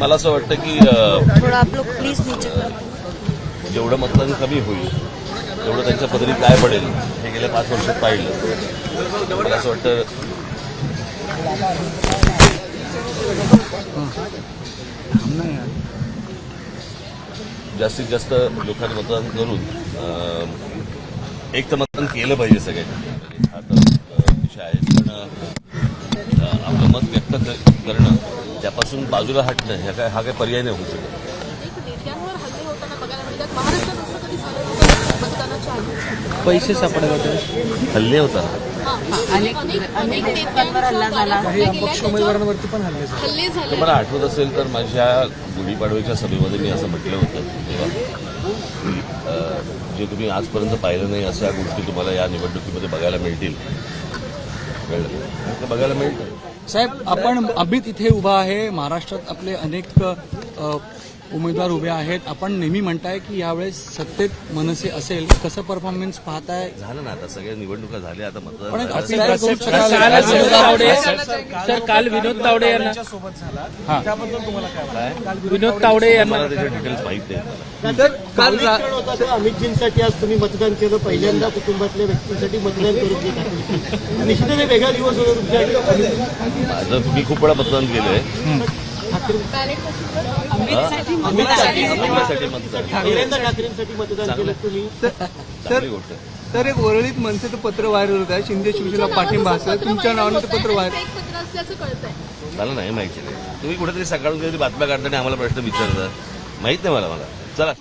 मला असं वाटतं की अं, थोड़ा आप लोग प्लीज नीचे करो. जेवढं मतदान कमी होईल तेवढं त्यांच्या पदरी काय पडेल हे गेल्या पाच वर्षात पाहिलं. मला असं वाटतं जास्तीत जास्त लोकांनी मतदान करून एक तर मतदान केलं पाहिजे सगळ्यांनी. हा तर विषय आहे पण आपलं मत व्यक्त करणं त्यापासून बाजूला हटणं ह्या काय हा काही पर्याय नाही होऊ शकत. पैसे सापडत होते. हल्ले होता मला आठवत असेल तर माझ्या गुढीपाडव्याच्या सभेमध्ये मी असं म्हटलं होतं. तेव्हा जे तुम्ही आजपर्यंत पाहिलं नाही अशा गोष्टी तुम्हाला या निवडणुकीमध्ये बघायला मिळतील. कळलं बघायला मिळतं साहेब आपण अमित इथे उभा आहे. महाराष्ट्रात आपले अनेक उमेदवार उभे आहेत. आपण नेहमी म्हणताय की यावेळेस सत्तेत मनसे असेल कसं परफॉर्मन्स पाहताय? झालं ना आता सगळ्या निवडणुका झाल्या आता पण? काल विनोद तावडे सर काल विनोद तावडे यांना विनोद तावडे यांना मला त्याचे डिटेल्स माहीत तर काल अमितजींसाठी आज तुम्ही मतदान केलं. पहिल्यांदा कुटुंबातल्या व्यक्तींसाठी मतदान करून आहात. निश्चितच हे वेगळा दिवस होता तुमच्याकडे माझं मी खूप वेळा मतदान केलंय. अमितसाठी. अमितसाठी मतदान. तर एक वरळीत मनसेचं पत्र व्हायरल होत आहे. शिंदे शिवसेना पाठिंबा असं तुमच्या नावानं ते पत्र व्हायरल एक पत्र असल्याचं कळतंय. मला नाही माहिती नाही तुम्ही कुठेतरी सकाळून कधी बातम्या काढताना आम्हाला प्रश्न विचारता माहीत नाही मला मला. चला.